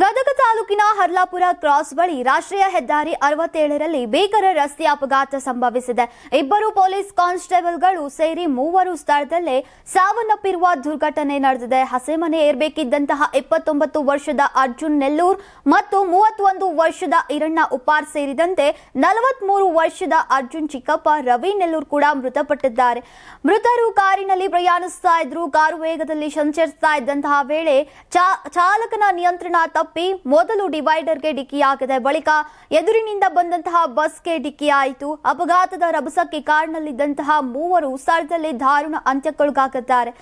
ಗದಗ ತಾಲೂಕಿನ ಹರ್ಲಾಪುರ ಕ್ರಾಸ್ ಬಳಿ ರಾಷ್ಟ್ರೀಯ ಹೆದ್ದಾರಿ ಅರವತ್ತೇಳರಲ್ಲಿ ಭೀಕರ ರಸ್ತೆ ಅಪಘಾತ ಸಂಭವಿಸಿದೆ. ಇಬ್ಬರು ಪೊಲೀಸ್ ಕಾನ್ಸ್ಟೇಬಲ್ಗಳು ಸೇರಿ ಮೂವರು ಸ್ಥಳದಲ್ಲೇ ಸಾವನ್ನಪ್ಪಿರುವ ದುರ್ಘಟನೆ ನಡೆದಿದೆ. ಹಸೆಮನೆ ಏರ್ಬೇಕಿದ್ದಂತಹ ಇಪ್ಪತ್ತೊಂಬತ್ತು ವರ್ಷದ ಅರ್ಜುನ್ ನೆಲ್ಲೂರ್ ಮತ್ತು ಮೂವತ್ತೊಂದು ವರ್ಷದ ಇರಣ್ಣ ಉಪಾರ್ ಸೇರಿದಂತೆ ನಲವತ್ಮೂರು ವರ್ಷದ ಅರ್ಜುನ್ ಚಿಕ್ಕಪ್ಪ, ರವಿ ನೆಲ್ಲೂರ್ ಕೂಡ ಮೃತಪಟ್ಟಿದ್ದಾರೆ. ಮೃತರು ಕಾರಿನಲ್ಲಿ ಪ್ರಯಾಣಿಸ್ತಾ ಇದ್ರು ಕಾರು ವೇಗದಲ್ಲಿ ಸಂಚರಿಸ್ತಾ ಇದ್ದಂತಹ ವೇಳೆ ಚಾಲಕನ ನಿಯಂತ್ರಣ ತಪ್ಪಿ ಮೊದಲು ಡಿವೈಡರ್ಗೆ ಡಿಕ್ಕಿಯಾಗಿದೆ ಬಳಿಕ ಎದುರಿನಿಂದ ಬಂದಂತಹ ಬಸ್ಗೆ ಡಿಕ್ಕಿಯಾಯಿತು. ಅಪಘಾತದ ರಭಸಕ್ಕೆ ಕಾರಿನಲ್ಲಿದ್ದಂತಹ ಮೂವರು ಸ್ಥಳದಲ್ಲಿ ದಾರುಣ ಅಂತ್ಯಕ್ಕೊಳಗಾಗಿದ್ದಾರೆ.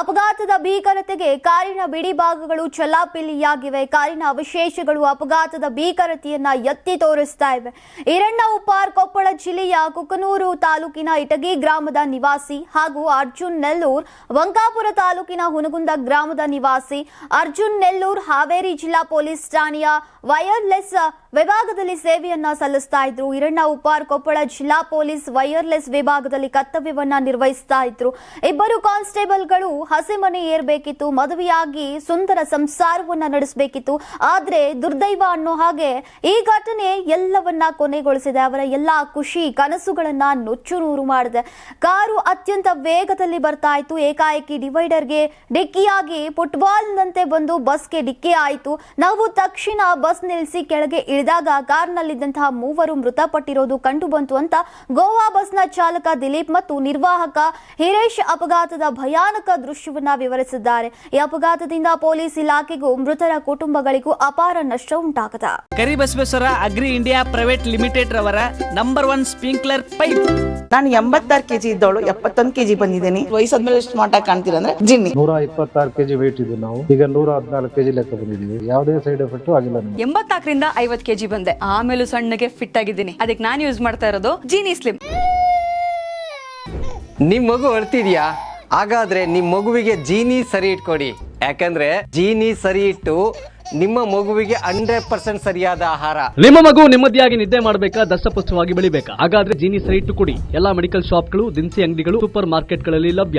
ಅಪಘಾತದ ಭೀಕರತೆಗೆ ಕಾರಿನ ಬಿಡಿ ಭಾಗಗಳು ಚಲಾಪಿಲಿಯಾಗಿವೆ ಕಾರಿನ ಅವಶೇಷಗಳು ಅಪಘಾತದ ಭೀಕರತೆಯನ್ನ ಎತ್ತಿ ತೋರಿಸ್ತಾ ಇವೆ. ಈರಣ್ಣ ಉಪಾರ್ ಕೊಪ್ಪಳ ಜಿಲ್ಲೆಯ ಕುಕನೂರು ತಾಲೂಕಿನ ಇಟಗಿ ಗ್ರಾಮದ ನಿವಾಸಿ ಹಾಗೂ ಅರ್ಜುನ್ ನೆಲ್ಲೂರ್, ವಂಕಾಪುರ ತಾಲೂಕಿನ ಹುನಗುಂದ ಗ್ರಾಮದ ನಿವಾಸಿ ಅರ್ಜುನ್ ನೆಲ್ಲೂರ್, ಹಾವೇರಿ ಜಿಲ್ಲಾ ಪೊಲೀಸ್ ಠಾಣೆಯ ವೈರ್ಲೆಸ್ ವಿಭಾಗದಲ್ಲಿ ಸೇವೆಯನ್ನ ಸಲ್ಲಿಸ್ತಾ ಇದ್ರು. ಹಿರಣ್ಣ ಉಪಾರ್ ಕೊಪ್ಪಳ ಜಿಲ್ಲಾ ಪೊಲೀಸ್ ವೈರ್ಲೆಸ್ ವಿಭಾಗದಲ್ಲಿ ಕರ್ತವ್ಯವನ್ನ ನಿರ್ವಹಿಸ್ತಾ ಇದ್ರು. ಇಬ್ಬರು ಕಾನ್ಸ್ಟೇಬಲ್ಗಳು ಹಸೆಮನೆ ಏರ್ಬೇಕಿತ್ತು. ಮದುವೆಯಾಗಿ ಸುಂದರ ಸಂಸಾರವನ್ನ ನಡೆಸಬೇಕಿತ್ತು. ಆದ್ರೆ ದುರ್ದೈವ ಅನ್ನೋ ಹಾಗೆ ಈ ಘಟನೆ ಎಲ್ಲವನ್ನ ಕೊನೆಗೊಳಿಸಿದೆ. ಅವರ ಎಲ್ಲಾ ಖುಷಿ, ಕನಸುಗಳನ್ನ ನುಚ್ಚು ನೂರು ಮಾಡಿದೆ. ಕಾರು ಅತ್ಯಂತ ವೇಗದಲ್ಲಿ ಬರ್ತಾ ಇತ್ತು. ಏಕಾಏಕಿ ಡಿವೈಡರ್ಗೆ ಡಿಕ್ಕಿಯಾಗಿ ಫುಟ್ಬಾಲ್ನಂತೆ ಬಂದು ಬಸ್ಗೆ ಡಿಕ್ಕಿ ಆಯಿತು. ನಾವು ತಕ್ಷಣ ಬಸ್ ನಿಲ್ಲಿಸಿ ಕೆಳಗೆ ಇಳಿದಾಗ ಕಾರ್ನಲ್ಲಿದ್ದಂತಹ ಮೂವರು ಮೃತಪಟ್ಟಿರೋದು ಕಂಡು ಬಂತು ಅಂತ ಗೋವಾ ಬಸ್ನ ಚಾಲಕ ದಿಲೀಪ್ ಮತ್ತು ನಿರ್ವಾಹಕ ಹಿರೇಶ್ ಅಪಘಾತದ ಭಯಾನಕ ದೃಶ್ಯವನ್ನ ವಿವರಿಸಿದ್ದಾರೆ. ಈ ಅಪಘಾತದಿಂದ ಪೊಲೀಸ್ ಇಲಾಖೆಗೂ ಮೃತರ ಕುಟುಂಬಗಳಿಗೂ ಅಪಾರ ನಷ್ಟ ಉಂಟಾಗಿದೆ. Karibasaveshwara agri India private limited ರವರ ನಂಬರ್ ಒನ್ ಸ್ಪ್ರಿಂಕ್ಲರ್ ಪೈಪ್. ನಾನು ಎಂಬತ್ತಾರು ಕೆಜಿ ಇದ್ದವಳು ಎಪ್ಪತ್ತೊಂದು ಕೆಜಿ ಬಂದಿದ್ದೀನಿ. ವಯಸ್ಸಾದ್ಮೇಲೆ ಸ್ಮಾರ್ಟ್ ಆಗಿ ಕಾಣ್ತೀರ ಅಂದ್ರೆ ಜಿನ್ನಿ. ನೂರ ಇಪ್ಪತ್ತಾರು ಕೆಜಿ ವೆಯ್ಟ್ ಇದ್ದೀವಿ ನಾವು. ಈಗ ನೂರ ಹದಿನಾಲ್ಕು ಕೆಜಿ ಲೆಕ್ಕ ಬಂದಿದ್ದೀವಿ. ಯಾವುದೇ ಸೈಡ್ ಎಫೆಕ್ಟ್ ಆಗಿಲ್ಲ ಎಂಬತ್ನಾಲ್ಕರಿಂದ ಐವತ್ ಕೆಜಿ ಬಂದೆ. ಆಮೇಲೂ ಸಣ್ಣಗೆ ಫಿಟ್ ಆಗಿದ್ದೀನಿ. ಅದಕ್ಕೆ ನಾನು ಯೂಸ್ ಮಾಡ್ತಾ ಇರೋದು ಜೀನಿ ಸ್ಲಿಮ್ ನಿಮ್ ಮಗು ಅಳ್ತಿದ್ಯಾ? ಹಾಗಾದ್ರೆ ನಿಮ್ ಮಗುವಿಗೆ ಜೀನಿ ಸರಿ ಇಟ್ಕೊಡಿ. ಯಾಕಂದ್ರೆ ಜೀನಿ ಸರಿ ಇಟ್ಟು ನಿಮ್ಮ ಮಗುವಿಗೆ ಹಂಡ್ರೆಡ್ ಪರ್ಸೆಂಟ್ ಸರಿಯಾದ ಆಹಾರ. ನಿಮ್ಮ ಮಗು ನೆಮ್ಮದಿಯಾಗಿ ನಿದ್ದೆ ಮಾಡಬೇಕಾ ದಷ್ಟಪುಷ್ಟವಾಗಿ ಬೆಳಿಬೇಕಾ? ಹಾಗಾದ್ರೆ ಜೀನಿ ಸರಿ ಇಟ್ಟು ಕೊಡಿ. ಎಲ್ಲಾ ಮೆಡಿಕಲ್ ಶಾಪ್ಗಳು ದಿನಸಿ ಅಂಗಡಿಗಳು ಸೂಪರ್ ಮಾರ್ಕೆಟ್ಗಳಲ್ಲಿ ಲಭ್ಯ.